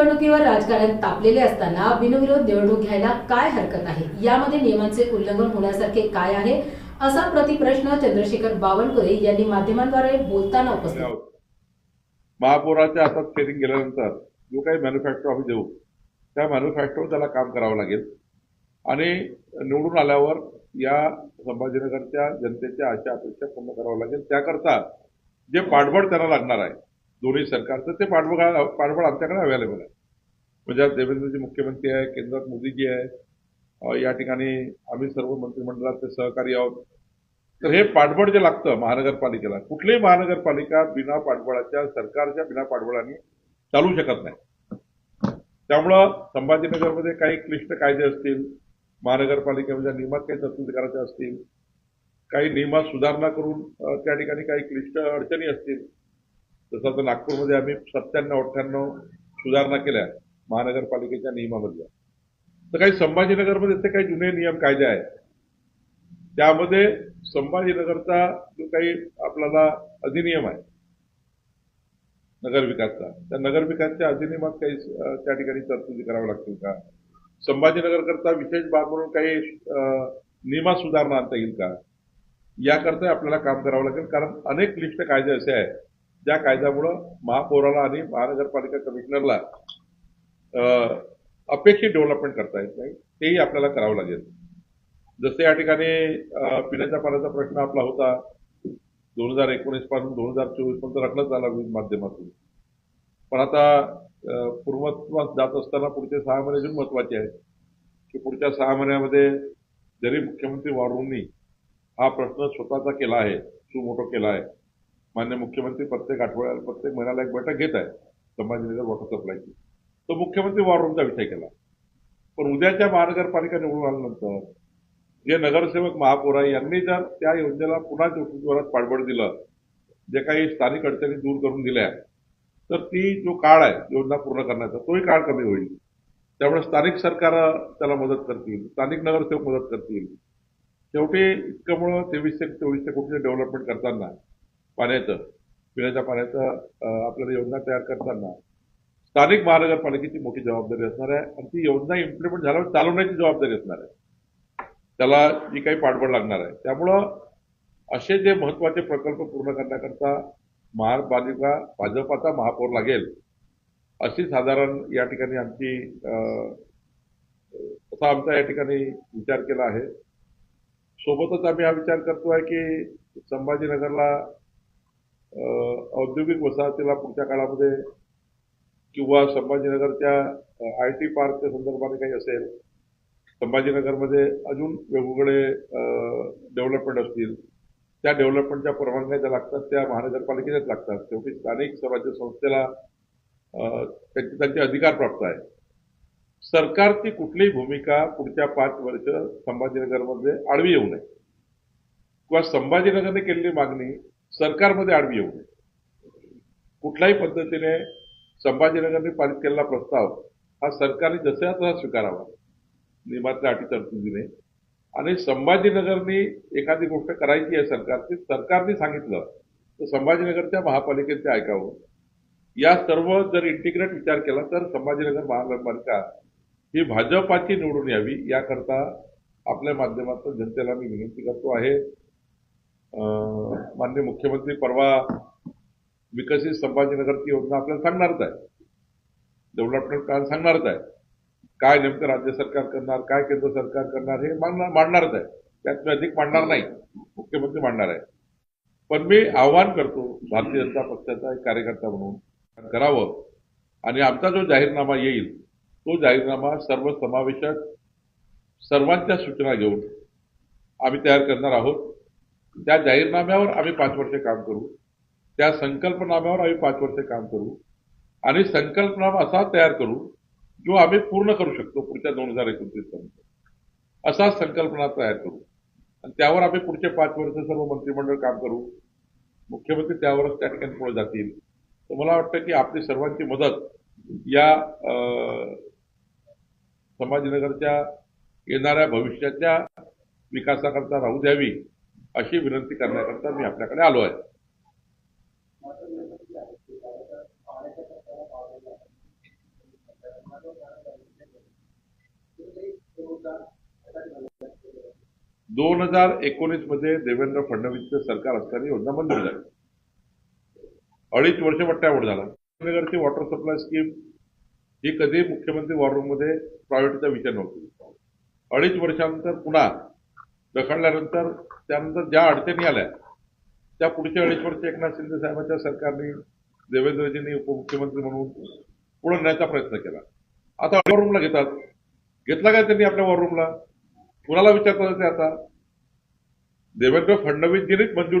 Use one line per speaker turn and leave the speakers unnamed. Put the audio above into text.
निवडणुकीवर राजकारण तापलेले असताना बिनविरोध निवडणूक घ्यायला काय हरकत आहे? यामध्ये नियमांचे उल्लंघन होण्यासारखे काय आहे? असा प्रतिप्रश्न चंद्रशेखर बावनकुळे यांनी माध्यमांद्वारे बोलताना उपस्थित
महापौराच्या हातात शेअरिंग गेल्यानंतर जो काही मॅन्युफॅक्चर आम्ही देऊ त्या मॅन्युफॅक्चर त्याला काम करावं लागेल. आणि निवडून आल्यावर या संभाजीनगरच्या जनतेच्या अशा अपेक्षा पूर्ण करावं लागेल. त्याकरता जे पाठबळ त्यांना लागणार आहे दोन्ही सरकारचं ते पाठबळ पाठबळ आमच्याकडे अवेलेबल आहे. म्हणजे आज देवेंद्रजी मुख्यमंत्री आहे केंद्रात मोदीजी आहे. या ठिकाणी आम्ही सर्व मंत्रिमंडळाचे सहकारी आहोत. तर हे पाठबळ जे लागतं महानगरपालिकेला कुठलीही महानगरपालिका बिना पाठबळाच्या सरकारच्या बिना पाठबळाने चालू शकत नाही. त्यामुळं संभाजीनगरमध्ये काही क्लिष्ट कायदे असतील महानगरपालिकेमध्ये म्हणजे नियमात काही तरतुदी करायच्या असतील काही नियमात सुधारणा करून त्या ठिकाणी काही क्लिष्ट अडचणी असतील जसं आता नागपूरमध्ये आम्ही सत्त्याण्णव अठ्ठ्याण्णव सुधारणा केल्या महानगरपालिकेच्या नियमामधल्या. तर काही संभाजीनगरमध्ये ते काही जुने नियम कायदे आहेत. त्यामध्ये संभाजीनगरचा जो काही आपल्याला अधिनियम आहे नगरविकासचा त्या नगरविकासच्या अधिनियमात काही त्या ठिकाणी तरतुदी कराव्या लागतील का? संभाजीनगरकरता विशेष बाब म्हणून काही नियमात सुधारणा आणता येईल का? याकरता आपल्याला काम करावं लागेल कारण अनेक क्लिष्ट कायदे असे आहेत ज्या कायद्यामुळं महापौराला आणि महानगरपालिका कमिशनरला अपेक्षित डेव्हलपमेंट करता येत नाही तेही आपल्याला करावं लागेल. जसे या ठिकाणी पिण्याच्या पाण्याचा प्रश्न आपला होता दोन हजार एकोणीसपासून दोन हजार चोवीसपर्यंत रखलाच आला विविध माध्यमातून. पण आता पूर्वत्वास जात असताना पुढचे सहा महिने अजून महत्त्वाचे आहेत. की पुढच्या सहा महिन्यामध्ये जरी मुख्यमंत्री वारूंनी हा प्रश्न स्वतःचा केला आहे सुमोटो केला आहे मान्य मुख्यमंत्री प्रत्येक आठवड्याला प्रत्येक महिन्याला एक बैठक घेत आहे संभाजीनगर वॉटर सप्लायची तो मुख्यमंत्री वॉररूमचा विषय केला. पण उद्याच्या महानगरपालिका निवडून आल्यानंतर जे नगरसेवक महापौर आहे यांनी जर त्या योजनेला पुन्हा जोरात पाठबळ दिलं जे काही स्थानिक अडचणी दूर करून दिल्या तर ती जो काळ आहे योजना पूर्ण करण्याचा तोही काळ कमी होईल. त्यामुळे स्थानिक सरकार त्याला मदत करतील स्थानिक नगरसेवक मदत करतील. शेवटी इतकंमुळं तेवीसशे चोवीसशे कोटी डेव्हलपमेंट करताना पाण्याचं पिण्याच्या पाण्याचं आपल्याला योजना तयार करताना स्थानिक महानगरपालिकेची मोठी जबाबदारी असणार आहे आणि ती योजना इम्प्लिमेंट झाल्यावर चालवण्याची जबाबदारी असणार आहे. त्याला जी काही पाठबळ लागणार आहे. त्यामुळं असे जे महत्त्वाचे प्रकल्प पूर्ण करण्याकरता महापालिका भाजपाचा महापौर लागेल अशी साधारण या ठिकाणी आमची अं, असा आमचा या ठिकाणी विचार केला आहे. सोबतच आम्ही हा विचार करतो आहे की संभाजीनगरला औद्योगिक वसाहतीला पुढच्या काळामध्ये किंवा संभाजीनगरच्या आय टी पार्कच्या संदर्भाने काही असेल संभाजीनगरमध्ये अजून वेगवेगळे डेव्हलपमेंट असतील त्या डेव्हलपमेंटच्या परवानग्या ज्या लागतात त्या महानगरपालिकेच्याच लागतात. शेवटी स्थानिक स्वराज्य संस्थेला अं, त्यांचे त्यांचे अधिकार प्राप्त आहे सरकारची कुठलीही भूमिका पुढच्या पाच वर्ष संभाजीनगरमध्ये आडवी येऊ नये. किंवा संभाजीनगरने केलेली मागणी सरकारमध्ये आडवी येऊ नये. कुठल्याही पद्धतीने संभाजीनगरने पारित केलेला प्रस्ताव हा सरकारने जसा तसा स्वीकारावा नियमातल्या अटी तरतुदीने आणि संभाजीनगरने एखादी गोष्ट करायची आहे सरकारची सरकारने सांगितलं तर संभाजीनगरच्या महापालिकेत ते ऐकावं. या सर्व जर इंटिग्रेट विचार केला तर संभाजीनगर महानगरपालिका ही भाजपाची निवडून यावी याकरता आपल्या माध्यमातून जनतेला मी विनंती करतो आहे. अं, माननीय मुख्यमंत्री परवा विकसित संभाजीनगरची योजना आपल्याला सांगणारच आहे डेव्हलपमेंट प्लॅन सांगणारच आहे काय नेमकं राज्य सरकार करणार काय केंद्र सरकार करणार हे मांडणार मांडणारच आहे त्यात मी अधिक मांडणार नाही मुख्यमंत्री मांडणार आहे पण मी आव्हान करतो भारतीय जनता पक्षाचा एक कार्यकर्ता म्हणून करावं. आणि आमचा जो जाहीरनामा येईल तो जाहीरनामा सर्व समावेशक सर्वांच्या सूचना घेऊन आम्ही तयार करणार आहोत. त्या जाहीरनाम्यावर आम्ही पाच वर्ष काम करू. त्या संकल्पनाम्यावर आम्ही पाच वर्ष काम करू. आणि संकल्पनामा असा तयार करू जो आम्ही पूर्ण करू शकतो पुढच्या दोन हजार एकोणतीस पर्यंत. असा संकल्पना तयार करू. आणि त्यावर आम्ही पुढचे पाच वर्ष सर्व मंत्रिमंडळ काम करू. मुख्यमंत्री त्यावरच त्या ठिकाणी पुढे जातील. तर मला वाटतं की आपली सर्वांची मदत या अं, संभाजीनगरच्या येणाऱ्या भविष्याच्या विकासाकरता राहू द्यावी. अशी विनंती करण्याकरता मी आपल्याकडे आलो आहे. दोन हजार एकोणीसमध्ये देवेंद्र फडणवीसचं सरकार असताना योजना बंद झाली. अडीच वर्ष पट्ट्यावर झाला. नगरची वॉटर सप्लाय स्कीम ही कधी मुख्यमंत्री वॉर्डरूममध्ये प्रायोरिटीचा विचार नव्हती. अडीच वर्षानंतर पुन्हा रखडल्यानंतर त्यानंतर ज्या अडचणी आल्या त्या पुढच्या अडीच वर्ष एकनाथ शिंदे साहेबांच्या सरकारने देवेंद्रजींनी उपमुख्यमंत्री म्हणून पुढे नेण्याचा प्रयत्न केला. आता वॉर रूमला घेतात. घेतला काय त्यांनी आपल्या वॉर रूमला कुणाला विचारता ते आता? देवेंद्र फडणवीसजींनीच मंजूर